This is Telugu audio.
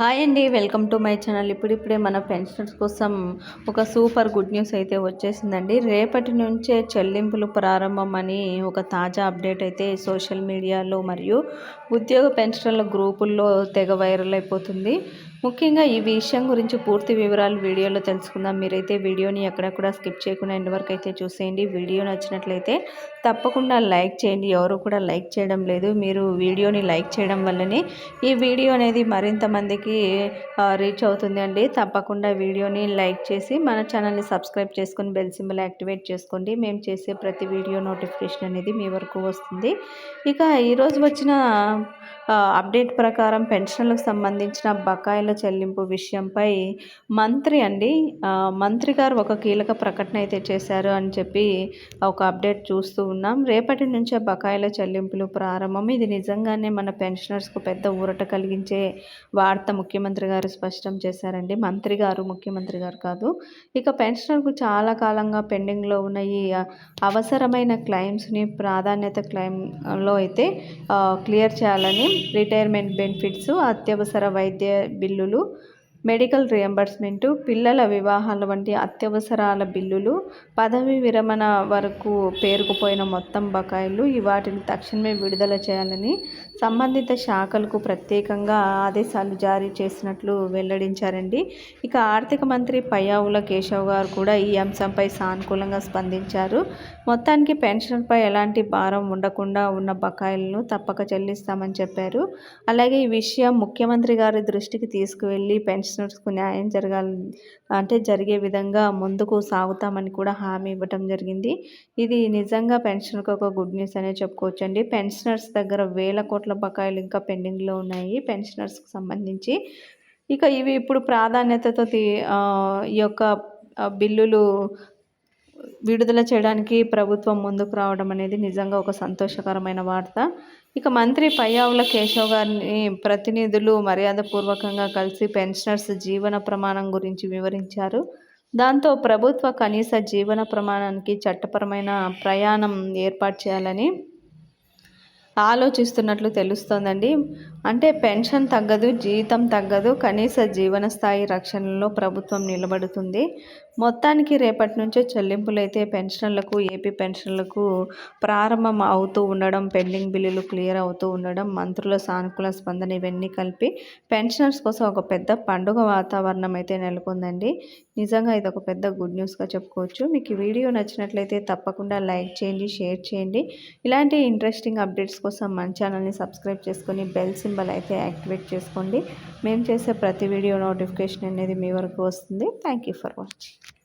హాయ్ అండి వెల్కమ్ టు మై ఛానల్. ఇప్పుడిప్పుడే మన పెన్షనర్స్ కోసం ఒక సూపర్ గుడ్ న్యూస్ అయితే వచ్చేసిందండి. రేపటి నుంచే చెల్లింపులు ప్రారంభం అని ఒక తాజా అప్డేట్ అయితే సోషల్ మీడియాలో మరియు ఉద్యోగ పెన్షనర్ల గ్రూపుల్లో తెగ వైరల్ అయిపోతుంది. ముఖ్యంగా ఈ విషయం గురించి పూర్తి వివరాలు వీడియోలో తెలుసుకుందాం. మీరైతే వీడియోని ఎక్కడెక్కడ స్కిప్ చేయకుండా ఎండ్ వరకు అయితే చూసేయండి. వీడియో నచ్చినట్లయితే తప్పకుండా లైక్ చేయండి. ఎవరు కూడా లైక్ చేయడం లేదు. మీరు వీడియోని లైక్ చేయడం వల్లనే ఈ వీడియో అనేది మరింత మందికి రీచ్ అవుతుంది అండి. తప్పకుండా వీడియోని లైక్ చేసి మన ఛానల్ని సబ్స్క్రైబ్ చేసుకొని బెల్ సింబల్ యాక్టివేట్ చేసుకోండి. మేము చేసే ప్రతి వీడియో నోటిఫికేషన్ అనేది మీ వరకు వస్తుంది. ఇక ఈరోజు వచ్చిన అప్డేట్ ప్రకారం పెన్షన్లకు సంబంధించిన బకాయిల చెల్లింపు విషయంపై మంత్రి అండి మంత్రి గారు ఒక కీలక ప్రకటన అయితే చేశారు అని చెప్పి ఒక అప్డేట్ చూస్తూ ఉన్నాం. రేపటి నుంచే బకాయిల చెల్లింపులు ప్రారంభం. ఇది నిజంగానే మన పెన్షనర్స్కు పెద్ద ఊరట కలిగించే వార్త ముఖ్యమంత్రి గారు స్పష్టం చేశారండి. మంత్రి గారు ముఖ్యమంత్రి గారు కాదు. ఇక పెన్షనర్కు చాలా కాలంగా పెండింగ్లో ఉన్న ఈ అవసరమైన క్లైమ్స్ని ప్రాధాన్యత క్లైమ్లో అయితే క్లియర్ చేయాలని రిటైర్మెంట్ బెనిఫిట్స్ అత్యవసర వైద్య బిల్లు బిల్లులు మెడికల్ రియంబర్స్మెంటు పిల్లల వివాహాల వంటి అత్యవసరాల బిల్లులు పదవి విరమణ వరకు పేరుకుపోయిన మొత్తం బకాయిలు వాటిని తక్షణమే విడుదల చేయాలని సంబంధిత శాఖలకు ప్రత్యేకంగా ఆదేశాలు జారీ చేసినట్లు వెల్లడించారండి. ఇక ఆర్థిక మంత్రి పయ్యావుల కేశవ్ గారు కూడా ఈ అంశంపై సానుకూలంగా స్పందించారు. మొత్తానికి పెన్షన్పై ఎలాంటి భారం ఉండకుండా ఉన్న బకాయిలను తప్పక చెల్లిస్తామని చెప్పారు. అలాగే ఈ విషయం ముఖ్యమంత్రి గారి దృష్టికి తీసుకువెళ్ళి పెన్షన్ పెన్షనర్స్కు న్యాయం జరగాలి? అంటే జరిగే విధంగా ముందుకు సాగుతామని కూడా హామీ ఇవ్వటం జరిగింది. ఇది నిజంగా పెన్షనర్కి ఒక గుడ్ న్యూస్ అనే చెప్పుకోవచ్చు అండి పెన్షనర్స్ దగ్గర వేల కోట్ల బకాయిలు ఇంకా పెండింగ్లో ఉన్నాయి పెన్షనర్స్కి సంబంధించి. ఇక ఇవి ఇప్పుడు ప్రాధాన్యతతో ఈ యొక్క బిల్లులు విడుదల చేయడానికి ప్రభుత్వం ముందుకు రావడం అనేది నిజంగా ఒక సంతోషకరమైన వార్త. ఇక మంత్రి పయ్యావుల కేశవ్ గారిని ప్రతినిధులు మర్యాదపూర్వకంగా కలిసి పెన్షనర్స్ జీవన ప్రమాణం గురించి వివరించారు. దాంతో ప్రభుత్వ కనీస జీవన ప్రమాణానికి చట్టపరమైన ప్రయాణం ఏర్పాటు చేయాలని ఆలోచిస్తున్నట్లు తెలుస్తోందండి. అంటే పెన్షన్ తగ్గదు జీతం తగ్గదు కనీస జీవన స్థాయి రక్షణలో ప్రభుత్వం నిలబడుతుంది. మొత్తానికి రేపటి నుంచే చెల్లింపులు అయితే పెన్షన్లకు ఏపీ పెన్షన్లకు ప్రారంభం అవుతూ ఉండడం పెండింగ్ బిల్లులు క్లియర్ అవుతూ ఉండడం మంత్రుల సానుకూల స్పందన ఇవన్నీ కలిపి పెన్షనర్స్ కోసం ఒక పెద్ద పండుగ వాతావరణం అయితే నెలకొందండి. నిజంగా ఇది ఒక పెద్ద గుడ్ న్యూస్గా చెప్పుకోవచ్చు. మీకు వీడియో నచ్చినట్లయితే తప్పకుండా లైక్ చేయండి షేర్ చేయండి. ఇలాంటి ఇంట్రెస్టింగ్ అప్డేట్స్ కోసం మన ఛానల్ని సబ్స్క్రైబ్ చేసుకొని బెల్ సింబల్ అయితే యాక్టివేట్ చేసుకోండి. మేము చేసే ప్రతి వీడియో నోటిఫికేషన్ అనేది మీ వరకు వస్తుంది. Thank you for watching